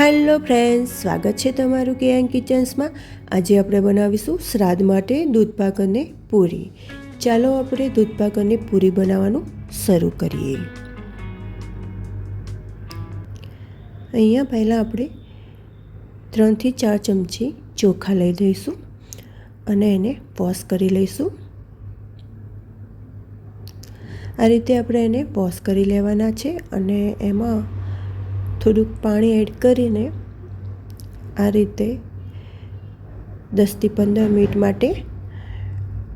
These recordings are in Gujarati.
હેલો ફ્રેન્ડ્સ સ્વાગત છે તમારું કેએન કિચન્સમાં. આજે આપણે બનાવીશું શ્રાદ્ધ માટે દૂધપાક અને પૂરી. ચાલો આપણે દૂધપાક અને પૂરી બનાવવાનું શરૂ કરીએ. અહીંયા પહેલાં આપણે ત્રણથી ચાર ચમચી ચોખા લઈ લઈશું અને એને વોશ કરી લઈશું. આ રીતે આપણે એને વોશ કરી લેવાના છે અને એમાં થોડુંક પાણી એડ કરીને આ રીતે દસથી પંદર મિનિટ માટે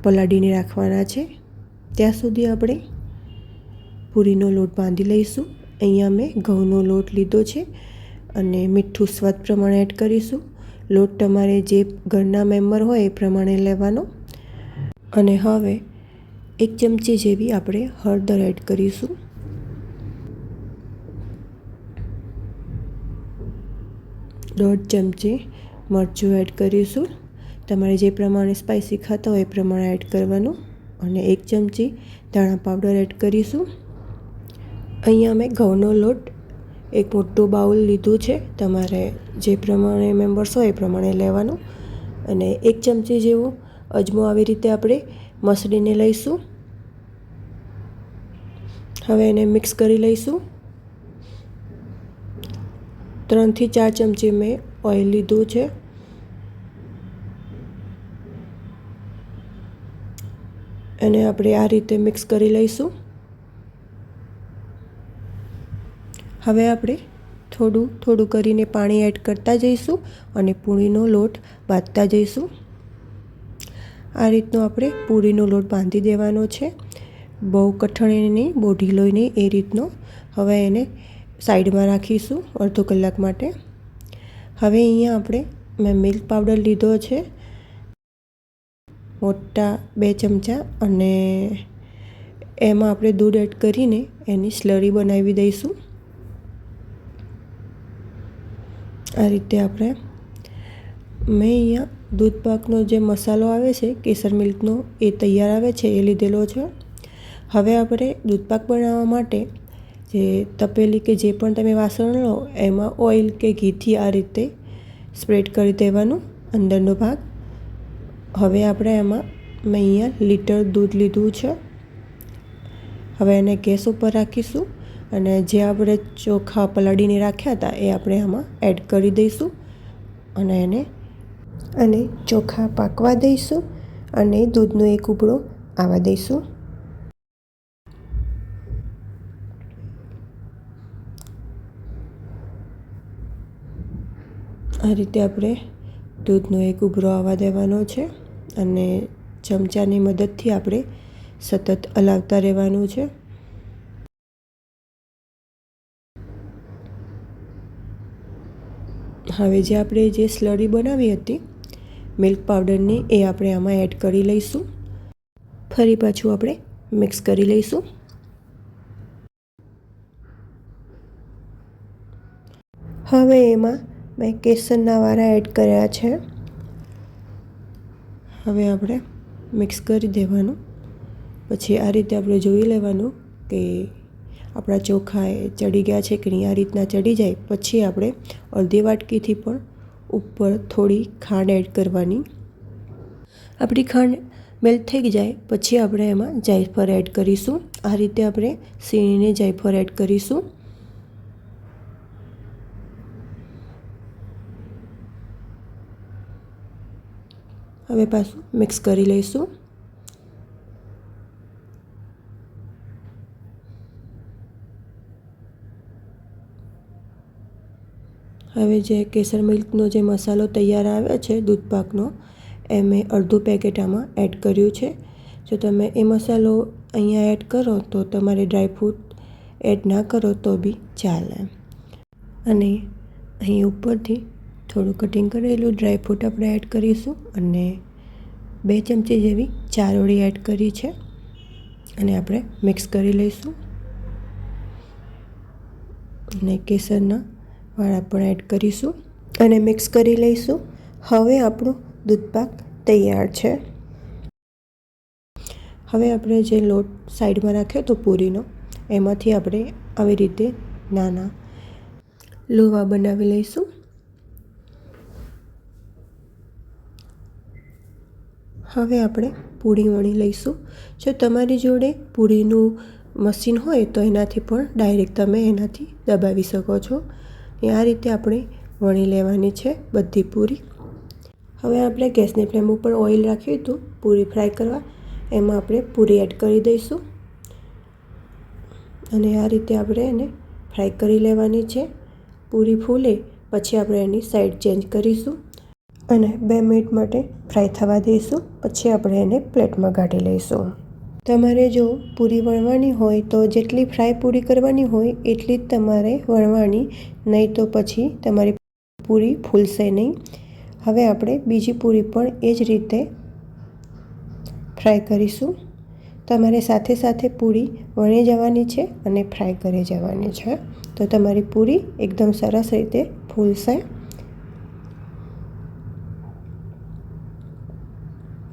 પલાળીને રાખવાના છે. ત્યાં સુધી આપણે પૂરીનો લોટ બાંધી લઈશું. અહીંયા મેં ઘઉંનો લોટ લીધો છે અને મીઠું સ્વાદ પ્રમાણે એડ કરીશું. લોટ તમારે જે ઘરના મેમ્બર હોય એ પ્રમાણે લેવાનો. અને હવે એક ચમચી જેવી આપણે હળદર એડ કરીશું. દોઢ ચમચી મરચું એડ કરીશું. તમારે જે પ્રમાણે સ્પાઇસી ખાતા હોય એ પ્રમાણે એડ કરવાનું અને એક ચમચી ધાણા પાવડર એડ કરીશું. અહીંયા મેં ઘઉંનો લોટ એક મોટું બાઉલ લીધું છે. તમારે જે પ્રમાણે મેમ્બર્સ હોય એ પ્રમાણે લેવાનું. અને એક ચમચી જેવું અજમો આવી રીતે આપણે મસળીને લઈશું. હવે એને મિક્સ કરી લઈશું. ત્રણથી ચાર ચમચી મેં ઓઇલ લીધું છે. અને આપણે આ રીતે મિક્સ કરી લઈશું. હવે આપણે થોડું થોડું કરીને પાણી એડ કરતા જઈશું અને પૂરીનો લોટ બાંધતા જઈશું. આ રીતનો આપણે પૂરીનો લોટ બાંધી દેવાનો છે. બહુ કઠણ નહીં બહુ ઢીલો નહીં એ રીતનો. હવે એને સાઈડમાં રાખીશું અડધો કલાક માટે. હવે અહીંયા આપણે મેં મિલ્ક પાવડર લીધો છે. મોટા બે ચમચા અને એમાં આપણે દૂધ એડ કરીને એની સ્લરી બનાવી દઈશું. આ રીતે આપણે મેં અહીંયા દૂધ પાકનો જે મસાલો આવે છે, કેસર મિલ્કનો, એ તૈયાર આવે છે, એ લીધેલો છે. હવે આપણે દૂધપાક બનાવવા માટે જે તપેલી કે જે પણ તમે વાસણ લો, એમાં ઓઇલ કે ઘીથી આ રીતે સ્પ્રેડ કરી દેવાનું અંદરનો ભાગ. હવે આપણે એમાં મેં અહીંયા લીટર દૂધ લીધું છે. હવે એને ગેસ ઉપર રાખીશું અને જે આપણે ચોખા પલાળીને રાખ્યા હતા એ આપણે આમાં એડ કરી દઈશું અને એને, અને ચોખા પાકવા દઈશું અને દૂધનો એક ઉબળો આવવા દઈશું. આ રીતે આપણે દૂધનો એક ઉભરો આવવા દેવાનો છે અને ચમચાની મદદથી આપણે સતત હલાવતા રહેવાનું છે. હવે જે આપણે જે સ્લરી બનાવી હતી, મિલ્ક પાવડરની, એ આપણે આમાં એડ કરી લઈશું. ફરી પાછું આપણે મિક્સ કરી લઈશું. હવે એમાં મેં કેસરના વારા એડ કર્યા છે. હવે આપણે મિક્સ કરી દેવાનું. પછી આ રીતે આપણે જોઈ લેવાનું કે આપણા ચોખા એ ચડી ગયા છે કે નહીં, આ રીતના ચડી જાય. પછી આપણે અડધી વાટકીથી પણ ઉપર થોડી ખાંડ એડ કરવાની. આપણી ખાંડ મેલ્ટ થઈ જાય, પછી આપણે એમાં જાયફળ એડ કરીશું. આ રીતે આપણે સીણીને જાયફળ એડ કરીશું. હવે પાછું મિક્સ કરી લઈશું. હવે જે કેસર મિલ્કનો જે મસાલો તૈયાર આવે છે દૂધપાકનો એ મેં અડધું પેકેટ આમાં એડ કર્યું છે. જો તમે એ મસાલો અહીંયા એડ કરો તો તમારે ડ્રાયફ્રૂટ એડ ના કરો તો બી ચાલે. અને અહીં ઉપરથી થોડું કટિંગ કરેલું ડ્રાયફ્રૂટ આપણે એડ કરીશું અને બે ચમચી જેવી ચારોળી એડ કરી છે અને આપણે મિક્સ કરી લઈશું. અને કેસરના વાળા પણ એડ કરીશું અને મિક્સ કરી લઈશું. હવે આપણું દૂધપાક તૈયાર છે. હવે આપણે જે લોટ સાઈડમાં રાખ્યો હતો પૂરીનો, એમાંથી આપણે આવી રીતે નાના લોવા બનાવી લઈશું. હવે આપણે પૂરી વણી લઈશું. જો તમારી જોડે પૂરીનું મશીન હોય તો એનાથી પણ ડાયરેક્ટ તમે એનાથી દબાવી શકો છો. એ આ રીતે આપણે વણી લેવાની છે બધી પૂરી. હવે આપણે ગેસની ફ્લેમ ઉપર ઓઇલ રાખ્યું હતું, પૂરી ફ્રાય કરવા. એમાં આપણે પૂરી એડ કરી દઈશું. અને આ રીતે આપણે એને ફ્રાય કરી લેવાની છે. પૂરી ફૂલે, પછી આપણે એની સાઈડ ચેન્જ કરીશું. અને બે મિનિટ માટે ફ્રાય થવા દઈશું. પછી આપણે એને પ્લેટમાં કાઢી લઈશું. તમારે જો પૂરી વણવાની હોય તો જેટલી ફ્રાય પૂરી કરવાની હોય એટલી જ તમારે વણવાની, નહીં તો પછી તમારી પૂરી ફૂલશે નહીં. હવે આપણે બીજી પૂરી પણ એ જ રીતે ફ્રાય કરીશું. તમારે સાથે સાથે પૂરી વણી જવાની છે અને ફ્રાય કરી જવાની છે. તો તમારી પૂરી એકદમ સરસ રીતે ફૂલશે.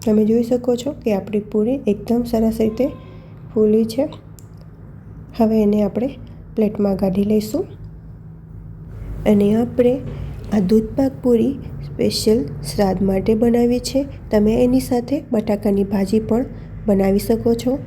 તમે જોઈ શકો છો કે આપણી પૂરી એકદમ સરસ રીતે ફૂલી છે. હવે એને આપણે પ્લેટમાં કાઢી લઈશું. અને આપણે આ દૂધપાક પૂરી સ્પેશિયલ શ્રાદ્ધ માટે બનાવી છે. તમે એની સાથે બટાકાની ભાજી પણ બનાવી શકો છો.